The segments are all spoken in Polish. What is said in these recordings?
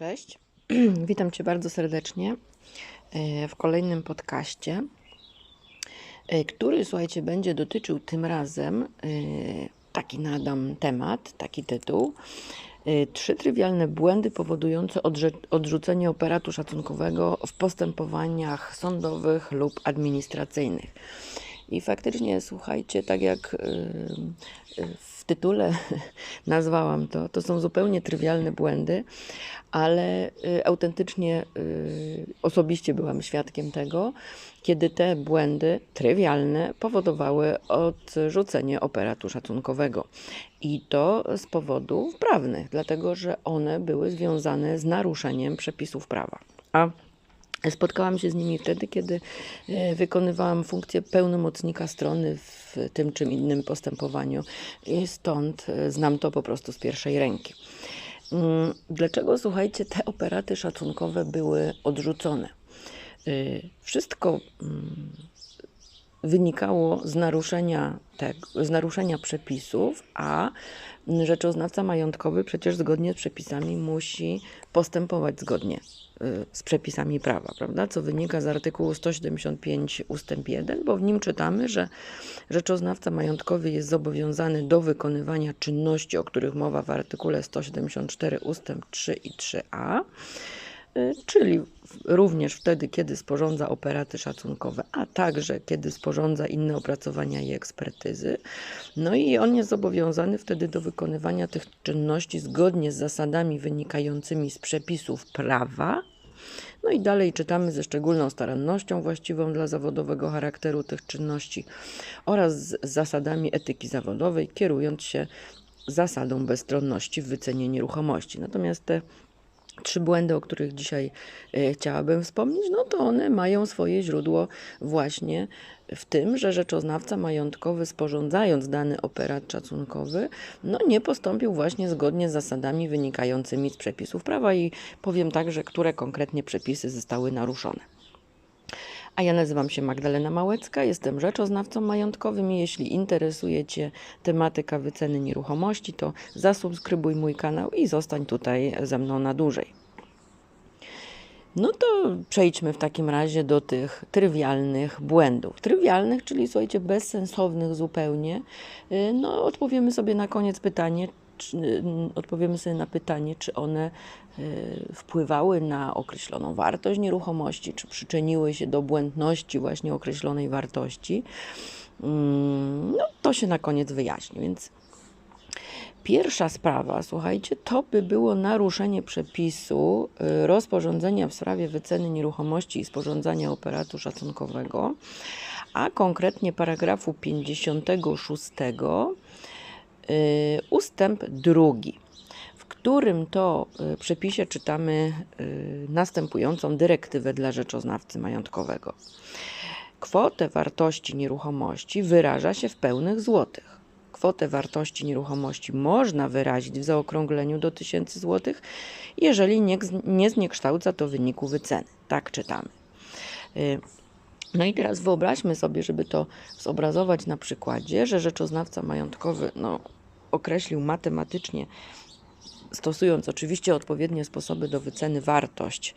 Cześć, witam Cię bardzo serdecznie e, w kolejnym podcaście, e, który, słuchajcie, będzie dotyczył tym razem, e, taki nadam temat, taki tytuł, trzy trywialne błędy powodujące odrzucenie operatu szacunkowego w postępowaniach sądowych lub administracyjnych. I faktycznie, słuchajcie, tak jak w tytule nazwałam to, to są zupełnie trywialne błędy, ale y, autentycznie y, osobiście byłam świadkiem tego, kiedy te błędy trywialne powodowały odrzucenie operatu szacunkowego. I to z powodów prawnych, dlatego że one były związane z naruszeniem przepisów prawa. A Spotkałam się z nimi wtedy, kiedy e, wykonywałam funkcję pełnomocnika strony w tym czy innym postępowaniu i stąd e, znam to po prostu z pierwszej ręki. Mm, dlaczego, słuchajcie, te operaty szacunkowe były odrzucone? E, wszystko mm, wynikało z naruszenia, tego, z naruszenia przepisów, a rzeczoznawca majątkowy przecież zgodnie z przepisami musi postępować zgodnie y, z przepisami prawa, prawda? Co wynika z artykułu 175 ustęp 1, bo w nim czytamy, że rzeczoznawca majątkowy jest zobowiązany do wykonywania czynności, o których mowa w artykule 174 ustęp 3 i 3a Y, czyli również wtedy, kiedy sporządza operaty szacunkowe, a także kiedy sporządza inne opracowania i ekspertyzy. No i on jest zobowiązany wtedy do wykonywania tych czynności zgodnie z zasadami wynikającymi z przepisów prawa. No i dalej czytamy ze szczególną starannością właściwą dla zawodowego charakteru tych czynności oraz z zasadami etyki zawodowej, kierując się zasadą bezstronności w wycenie nieruchomości. Natomiast te trzy błędy, o których dzisiaj e, chciałabym wspomnieć, no to one mają swoje źródło właśnie w tym, że rzeczoznawca majątkowy sporządzając dany operat szacunkowy, no nie postąpił właśnie zgodnie z zasadami wynikającymi z przepisów prawa i powiem także, które konkretnie przepisy zostały naruszone. A ja nazywam się Magdalena Małecka, jestem rzeczoznawcą majątkowym i jeśli interesuje Cię tematyka wyceny nieruchomości, to zasubskrybuj mój kanał i zostań tutaj ze mną na dłużej. No to przejdźmy w takim razie do tych trywialnych błędów. Trywialnych, czyli słuchajcie, bezsensownych zupełnie. Y, no, odpowiemy sobie na koniec pytanie, czy, y, odpowiemy sobie na pytanie, czy one y, wpływały na określoną wartość nieruchomości, czy przyczyniły się do błędności właśnie określonej wartości. Mm, no, to się na koniec wyjaśni, więc Pierwsza sprawa, słuchajcie, to by było naruszenie przepisu y, rozporządzenia w sprawie wyceny nieruchomości i sporządzania operatu szacunkowego, a konkretnie paragrafu 56 y, ustęp drugi, w którym to y, przepisie czytamy następującą dyrektywę dla rzeczoznawcy majątkowego. Kwotę wartości nieruchomości wyraża się w pełnych złotych kwotę wartości nieruchomości można wyrazić w zaokrągleniu do 1000 zł, jeżeli nie, nie zniekształca to wyniku wyceny. Tak czytamy. Y, no i teraz wyobraźmy sobie, żeby to zobrazować na przykładzie, że rzeczoznawca majątkowy no, określił matematycznie, stosując oczywiście odpowiednie sposoby do wyceny wartość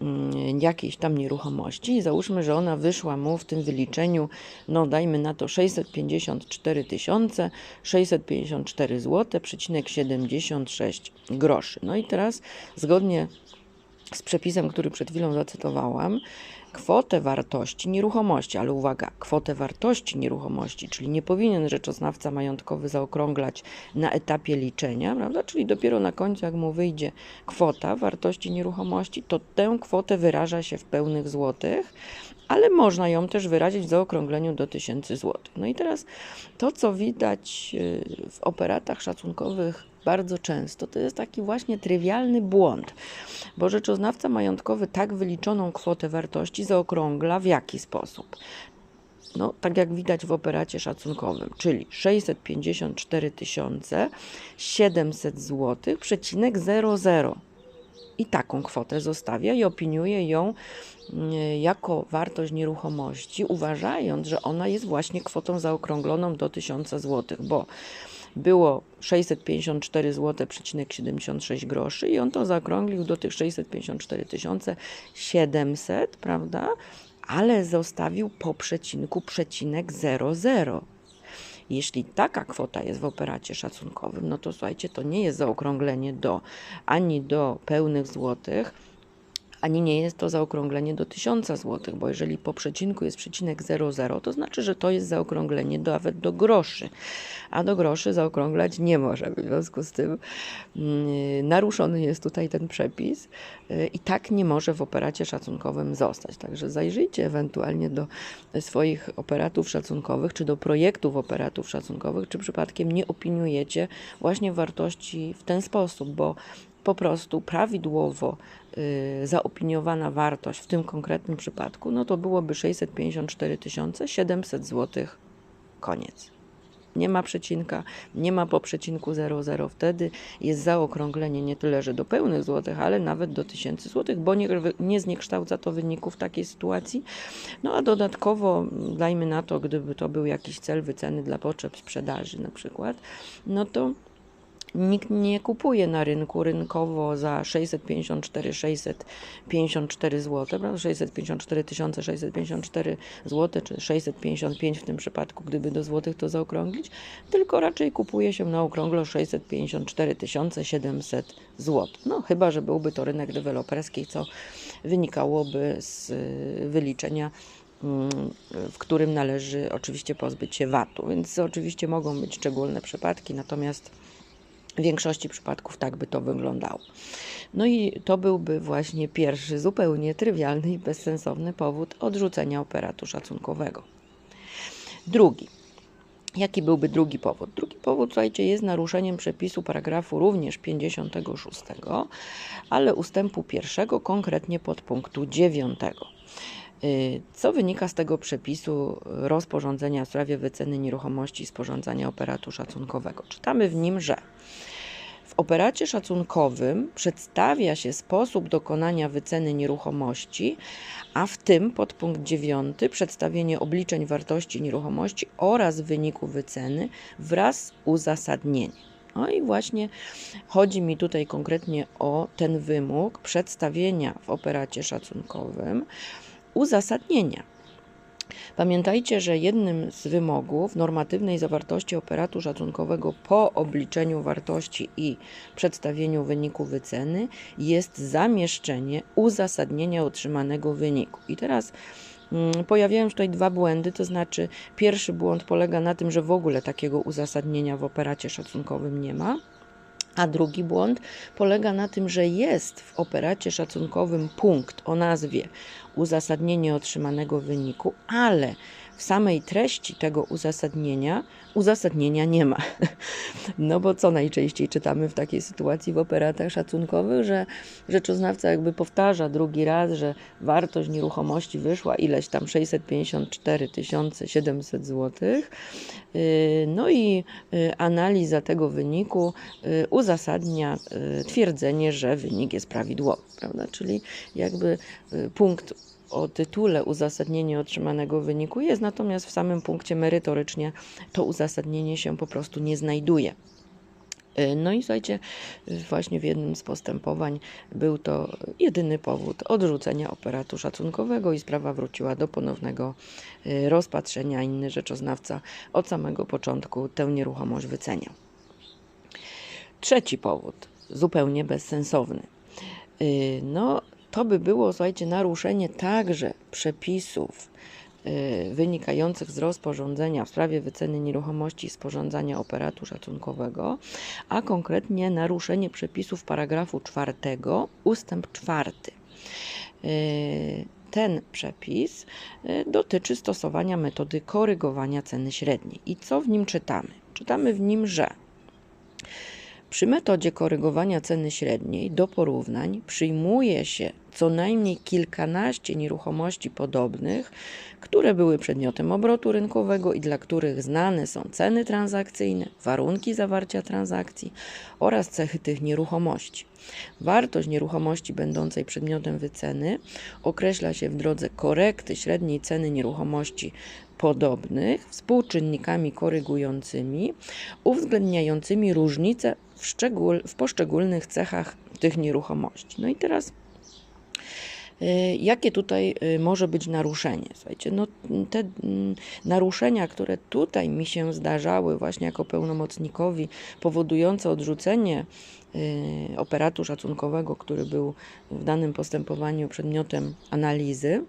Mm, jakiejś tam nieruchomości i załóżmy, że ona wyszła mu w tym wyliczeniu, no dajmy na to 654 tysiące, 654 zł, przecinek 76 groszy. No i teraz zgodnie z przepisem, który przed chwilą zacytowałam, kwotę wartości nieruchomości, ale uwaga, kwotę wartości nieruchomości, czyli nie powinien rzeczoznawca majątkowy zaokrąglać na etapie liczenia, prawda? Czyli dopiero na końcu, jak mu wyjdzie kwota wartości nieruchomości, to tę kwotę wyraża się w pełnych złotych, ale można ją też wyrazić w zaokrągleniu do 1000 zł. No i teraz to, co widać y, w operatach szacunkowych bardzo często, to jest taki właśnie trywialny błąd, bo rzeczoznawca majątkowy tak wyliczoną kwotę wartości zaokrągla w jaki sposób? No, tak jak widać w operacie szacunkowym, czyli 654 700 zł, przecinek 00 i taką kwotę zostawia i opiniuje ją mm, jako wartość nieruchomości, uważając, że ona jest właśnie kwotą zaokrągloną do 1000 zł, bo było 654 zł 76 groszy i on to zaokrąglił do tych 654 700, prawda? Ale zostawił po przecinku przecinek 00. Jeśli taka kwota jest w operacie szacunkowym, no to słuchajcie, to nie jest zaokrąglenie do ani do pełnych złotych, ani nie jest to zaokrąglenie do 1000 zł, bo jeżeli po przecinku jest przecinek 00, to znaczy, że to jest zaokrąglenie do, nawet do groszy, a do groszy zaokrąglać nie może. W związku z tym yy, naruszony jest tutaj ten przepis yy, i tak nie może w operacie szacunkowym zostać. Także zajrzyjcie ewentualnie do swoich operatów szacunkowych, czy do projektów operatów szacunkowych, czy przypadkiem nie opiniujecie właśnie wartości w ten sposób, bo po prostu prawidłowo y, zaopiniowana wartość w tym konkretnym przypadku, no to byłoby 654 700 zł. Koniec. Nie ma przecinka, nie ma po przecinku 00. Wtedy jest zaokrąglenie nie tyle, że do pełnych złotych, ale nawet do 1000 złotych, bo nie, nie zniekształca to wyniku w takiej sytuacji. No a dodatkowo, dajmy na to, gdyby to był jakiś cel wyceny dla potrzeb sprzedaży na przykład, no to Nikt nie kupuje na rynku rynkowo za 654 654 zł, prawda? 654 654 zł, czy 655 w tym przypadku, gdyby do złotych to zaokrąglić, tylko raczej kupuje się na okrągło 654 700 zł. No chyba, że byłby to rynek deweloperski, co wynikałoby z y, wyliczenia mm, w którym należy oczywiście pozbyć się VAT-u. Więc oczywiście mogą być szczególne przypadki, natomiast w większości przypadków tak by to wyglądało. No i to byłby właśnie pierwszy, zupełnie trywialny i bezsensowny powód odrzucenia operatu szacunkowego. Drugi. Jaki byłby drugi powód? Drugi powód, słuchajcie, jest naruszeniem przepisu paragrafu również 56, ale ustępu pierwszego, konkretnie podpunktu 9. Y, co wynika z tego przepisu rozporządzenia w sprawie wyceny nieruchomości i sporządzania operatu szacunkowego? Czytamy w nim, że w operacie szacunkowym przedstawia się sposób dokonania wyceny nieruchomości, a w tym podpunkt 9 przedstawienie obliczeń wartości nieruchomości oraz wyniku wyceny wraz z uzasadnieniem. No i właśnie chodzi mi tutaj konkretnie o ten wymóg przedstawienia w operacie szacunkowym uzasadnienia. Pamiętajcie, że jednym z wymogów normatywnej zawartości operatu szacunkowego po obliczeniu wartości i przedstawieniu wyniku wyceny jest zamieszczenie uzasadnienia otrzymanego wyniku. I teraz mm, pojawiają się tutaj dwa błędy, to znaczy pierwszy błąd polega na tym, że w ogóle takiego uzasadnienia w operacie szacunkowym nie ma. A drugi błąd polega na tym, że jest w operacie szacunkowym punkt o nazwie uzasadnienie otrzymanego wyniku, ale w samej treści tego uzasadnienia uzasadnienia nie ma. No bo co najczęściej czytamy w takiej sytuacji w operatach szacunkowych, że rzeczoznawca jakby powtarza drugi raz, że wartość nieruchomości wyszła ileś tam 654 700 zł. No i y, analiza tego wyniku y, uzasadnia y, twierdzenie, że wynik jest prawidłowy, prawda? Czyli jakby punkt o tytule uzasadnienie otrzymanego wyniku jest, natomiast w samym punkcie merytorycznie to uzasadnienie się po prostu nie znajduje. Y, no i słuchajcie, właśnie w jednym z postępowań był to jedyny powód odrzucenia operatu szacunkowego i sprawa wróciła do ponownego y, rozpatrzenia. Inny rzeczoznawca od samego początku tę nieruchomość wyceniał. Trzeci powód, zupełnie bezsensowny. Y, no, to by było, słuchajcie, naruszenie także przepisów y, wynikających z rozporządzenia w sprawie wyceny nieruchomości i sporządzania operatu szacunkowego, a konkretnie naruszenie przepisów paragrafu 4 ustęp 4. Y, ten przepis y, dotyczy stosowania metody korygowania ceny średniej. I co w nim czytamy? Czytamy w nim, że przy metodzie korygowania ceny średniej do porównań przyjmuje się co najmniej kilkanaście nieruchomości podobnych, które były przedmiotem obrotu rynkowego i dla których znane są ceny transakcyjne, warunki zawarcia transakcji oraz cechy tych nieruchomości. Wartość nieruchomości będącej przedmiotem wyceny określa się w drodze korekty średniej ceny nieruchomości podobnych współczynnikami korygującymi, uwzględniającymi różnice w, w poszczególnych cechach tych nieruchomości. No i teraz Jakie tutaj y, może być naruszenie? Słuchajcie, no te mm, naruszenia, które tutaj mi się zdarzały właśnie jako pełnomocnikowi, powodujące odrzucenie y, operatu szacunkowego, który był w danym postępowaniu przedmiotem analizy,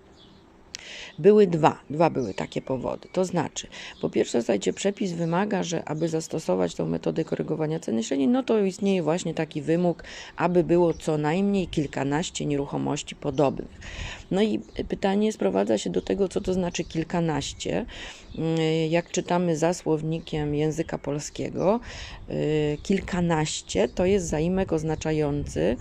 były dwa, dwa były takie powody. To znaczy, po pierwsze, słuchajcie, przepis wymaga, że aby zastosować tą metodę korygowania ceny średniej, no to istnieje właśnie taki wymóg, aby było co najmniej kilkanaście nieruchomości podobnych. No i pytanie sprowadza się do tego, co to znaczy kilkanaście. Jak czytamy za słownikiem języka polskiego, kilkanaście to jest zaimek oznaczający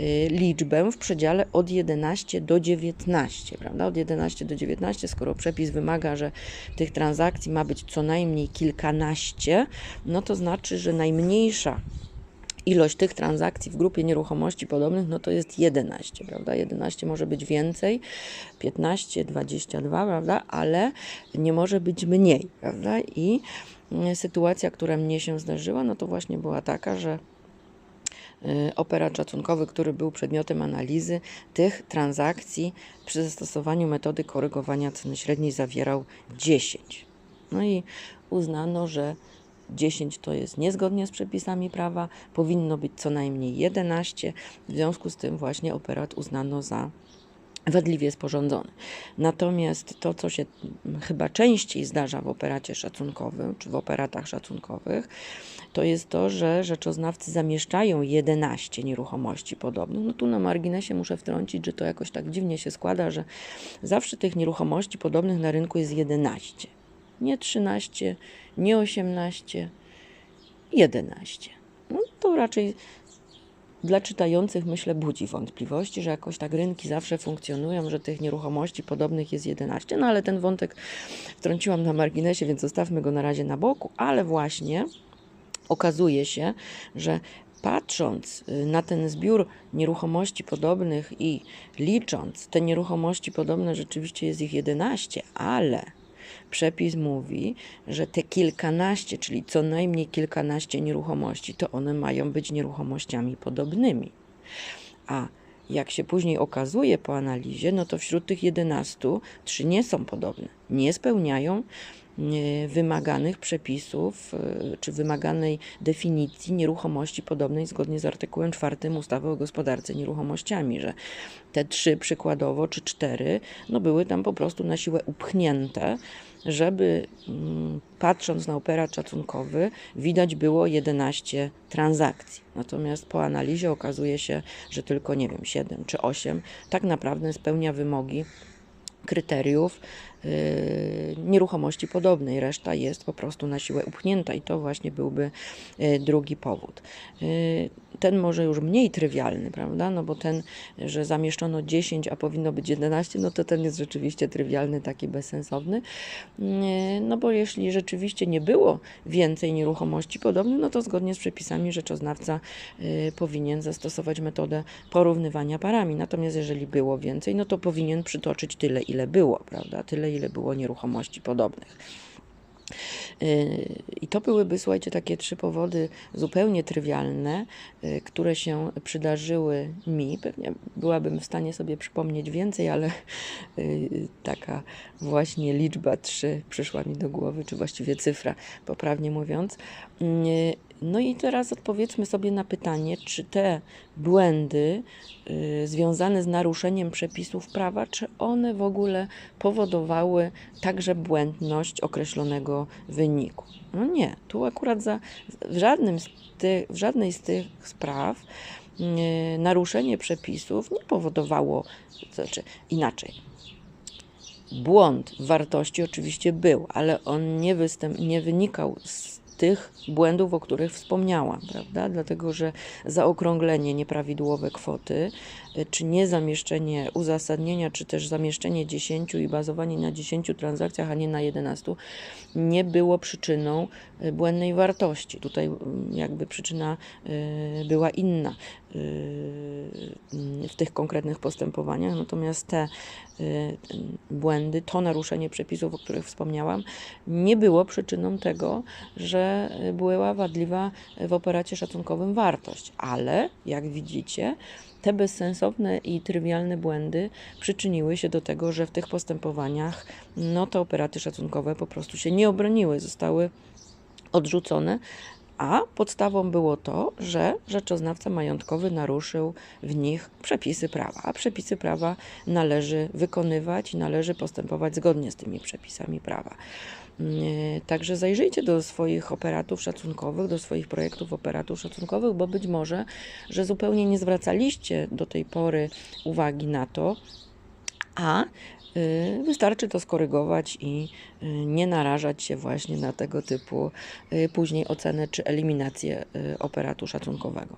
Y, liczbę w przedziale od 11 do 19, prawda? Od 11 do 19, skoro przepis wymaga, że tych transakcji ma być co najmniej kilkanaście, no to znaczy, że najmniejsza ilość tych transakcji w grupie nieruchomości podobnych, no to jest 11, prawda? 11 może być więcej, 15, 22, prawda? Ale nie może być mniej, prawda? I y, sytuacja, która mnie się zdarzyła, no to właśnie była taka, że operat szacunkowy, który był przedmiotem analizy tych transakcji przy zastosowaniu metody korygowania ceny średniej zawierał 10. No i uznano, że 10 to jest niezgodnie z przepisami prawa, powinno być co najmniej 11. W związku z tym właśnie operat uznano za wadliwie sporządzony. Natomiast to, co się chyba częściej zdarza w operacie szacunkowym, czy w operatach szacunkowych, to jest to, że rzeczoznawcy zamieszczają 11 nieruchomości podobnych. No tu na marginesie muszę wtrącić, że to jakoś tak dziwnie się składa, że zawsze tych nieruchomości podobnych na rynku jest 11. Nie 13, nie 18, 11. No to raczej dla czytających myślę budzi wątpliwości, że jakoś tak rynki zawsze funkcjonują, że tych nieruchomości podobnych jest 11. No ale ten wątek wtrąciłam na marginesie, więc zostawmy go na razie na boku, ale właśnie okazuje się, że patrząc y, na ten zbiór nieruchomości podobnych i licząc te nieruchomości podobne, rzeczywiście jest ich 11, ale przepis mówi, że te kilkanaście, czyli co najmniej kilkanaście nieruchomości, to one mają być nieruchomościami podobnymi. A jak się później okazuje po analizie, no to wśród tych 11 trzy nie są podobne, nie spełniają wymaganych przepisów e, czy wymaganej definicji nieruchomości podobnej zgodnie z artykułem 4 ustawy o gospodarce nieruchomościami, że te trzy przykładowo czy cztery no były tam po prostu na siłę upchnięte, żeby mm, patrząc na operat szacunkowy widać było 11 transakcji. Natomiast po analizie okazuje się, że tylko nie wiem 7 czy 8 tak naprawdę spełnia wymogi kryteriów Y, nieruchomości podobnej. Reszta jest po prostu na siłę upchnięta i to właśnie byłby y, drugi powód. Y, ten może już mniej trywialny, prawda? No bo ten, że zamieszczono 10, a powinno być 11, no to ten jest rzeczywiście trywialny, taki bezsensowny. No bo jeśli rzeczywiście nie było więcej nieruchomości podobnych, no to zgodnie z przepisami rzeczoznawca powinien zastosować metodę porównywania parami. Natomiast jeżeli było więcej, no to powinien przytoczyć tyle, ile było, prawda? Tyle, ile było nieruchomości podobnych. Y, I to byłyby, słuchajcie, takie trzy powody zupełnie trywialne, y, które się przydarzyły mi. Pewnie byłabym w stanie sobie przypomnieć więcej, ale y, taka właśnie liczba trzy przyszła mi do głowy, czy właściwie cyfra, poprawnie mówiąc. No i teraz odpowiedzmy sobie na pytanie, czy te błędy y, związane z naruszeniem przepisów prawa, czy one w ogóle powodowały także błędność określonego wyniku. No nie, tu akurat za, w, żadnym z ty, w żadnej z tych spraw y, naruszenie przepisów nie powodowało, znaczy inaczej. Błąd wartości oczywiście był, ale on nie, występ, nie wynikał z tych błędów, o których wspomniałam, prawda? Dlatego, że zaokrąglenie nieprawidłowe kwoty, y, czy niezamieszczenie uzasadnienia, czy też zamieszczenie 10 i bazowanie na 10 transakcjach, a nie na 11, nie było przyczyną y, błędnej wartości. Tutaj mm, jakby przyczyna y, była inna w tych konkretnych postępowaniach, natomiast te błędy, to naruszenie przepisów, o których wspomniałam, nie było przyczyną tego, że była wadliwa w operacie szacunkowym wartość, ale jak widzicie, te bezsensowne i trywialne błędy przyczyniły się do tego, że w tych postępowaniach no, te operaty szacunkowe po prostu się nie obroniły, zostały odrzucone, a podstawą było to, że rzeczoznawca majątkowy naruszył w nich przepisy prawa, a przepisy prawa należy wykonywać i należy postępować zgodnie z tymi przepisami prawa. Yy, Także zajrzyjcie do swoich operatów szacunkowych, do swoich projektów operatów szacunkowych, bo być może, że zupełnie nie zwracaliście do tej pory uwagi na to, a wystarczy to skorygować i y, nie narażać się właśnie na tego typu y, później ocenę czy eliminację y, operatu szacunkowego.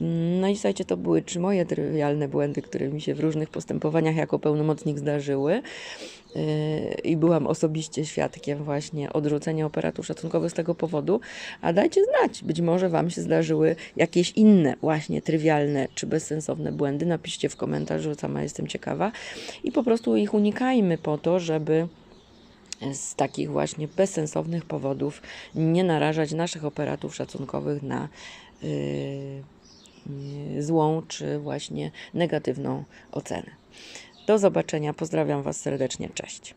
Mm, No i słuchajcie, to były trzy moje trywialne błędy, które mi się w różnych postępowaniach jako pełnomocnik zdarzyły y, i byłam osobiście świadkiem właśnie odrzucenia operatów szacunkowych z tego powodu, a dajcie znać, być może Wam się zdarzyły jakieś inne właśnie trywialne czy bezsensowne błędy, napiszcie w komentarzu, sama jestem ciekawa. I po prostu ich unikajmy po to, żeby z takich właśnie bezsensownych powodów nie narażać naszych operatów szacunkowych na y, y, złą czy właśnie negatywną ocenę. Do zobaczenia, pozdrawiam Was serdecznie, cześć.